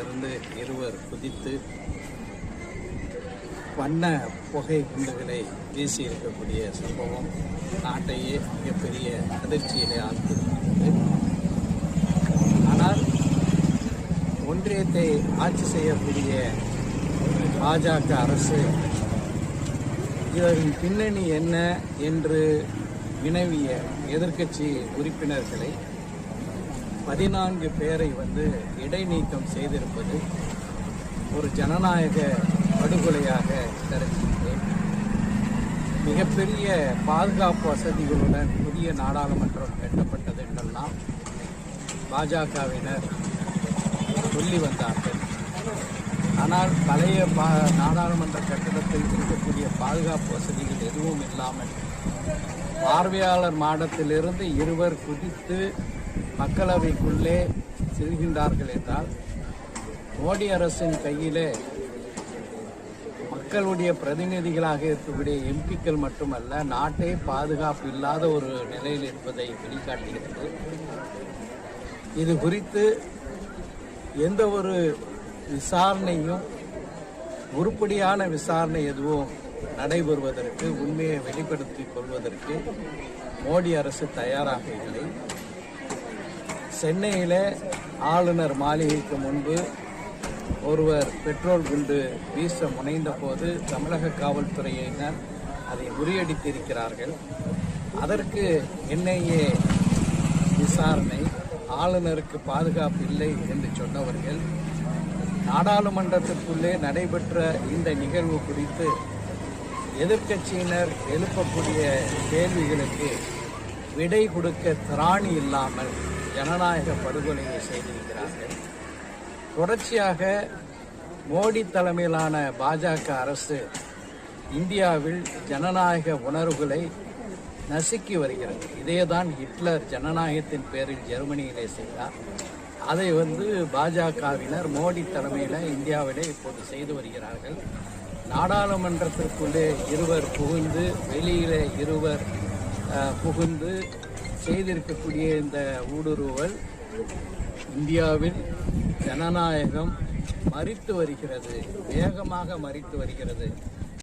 இருந்து இருவர் குதித்து வண்ண புகை குண்டுகளை வீசி இருக்கக்கூடிய சம்பவம் நாட்டையே மிகப்பெரிய அதிர்ச்சியிலே ஆழ்த்திருக்கிறது ஆனால் ஒன்றியத்தை ஆட்சி செய்யக்கூடிய பாஜக அரசு இதன் பின்னணி என்ன என்று வினவிய எதிர்க்கட்சி உறுப்பினர்களை பதினான்கு பேரை வந்து இடைநீக்கம் செய்திருப்பது ஒரு ஜனநாயக படுகொலையாக கருதுகிறேன் மிகப்பெரிய பாதுகாப்பு வசதிகளுடன் புதிய நாடாளுமன்றம் கட்டப்பட்டது என்றெல்லாம் பாஜகவினர் சொல்லி வந்தார்கள். ஆனால் பழைய பா நாடாளுமன்ற கட்டிடத்தில் இருக்கக்கூடிய பாதுகாப்பு வசதிகள் எதுவும் இல்லாமல் பார்வையாளர் மாடத்திலிருந்து இருவர் குதித்து மக்களவைக்குள்ளே செல்கின்றார்கள் என்றால் மோடி அரசின் கையிலே மக்களுடைய பிரதிநிதிகளாக இருக்கக்கூடிய எம்பிக்கள் மட்டுமல்ல நாட்டே பாதுகாப்பு இல்லாத ஒரு நிலையில் இருப்பதை வெளிக்காட்டுகிறது. இது குறித்து எந்த ஒரு விசாரணையும் உருப்படியான விசாரணை எதுவும் நடைபெறுவதற்கு உண்மையை வெளிப்படுத்திக் கொள்வதற்கு மோடி அரசு தயாராக இல்லை. சென்னையில் ஆளுநர் மாளிகைக்கு முன்பு ஒருவர் பெட்ரோல் குண்டு வீச முனைந்த போது தமிழக காவல்துறையினர் அதை முறியடித்திருக்கிறார்கள். அதற்கு என்ஐஏ விசாரணை ஆளுநருக்கு பாதுகாப்பு இல்லை என்று சொன்னவர்கள் நாடாளுமன்றத்திற்குள்ளே நடைபெற்ற இந்த நிகழ்வு குறித்து எதிர்க்கட்சியினர் எழுப்பக்கூடிய கேள்விகளுக்கு விடை கொடுக்க திராணி இல்லாமல் ஜனநாயக படுகொலையை செய்திருக்கிறார்கள். தொடர்ச்சியாக மோடி தலைமையிலான பாஜக அரசு இந்தியாவில் ஜனநாயக உணர்வுகளை நசுக்கி வருகிறது. இதே தான் ஹிட்லர் ஜனநாயகத்தின் பேரில் ஜெர்மனியிலே செய்தார். அதை வந்து பாஜகவினர் மோடி தலைமையில் இந்தியாவிலே இப்போது செய்து வருகிறார்கள். நாடாளுமன்றத்திற்குள்ளே இருவர் புகுந்து வெளியிலே இருவர் புகுந்து செய்திருக்கக்கூடிய இந்த ஊடுருவல் இந்தியாவில் ஜனநாயகம் மறித்து வருகிறது வேகமாக மறித்து வருகிறது.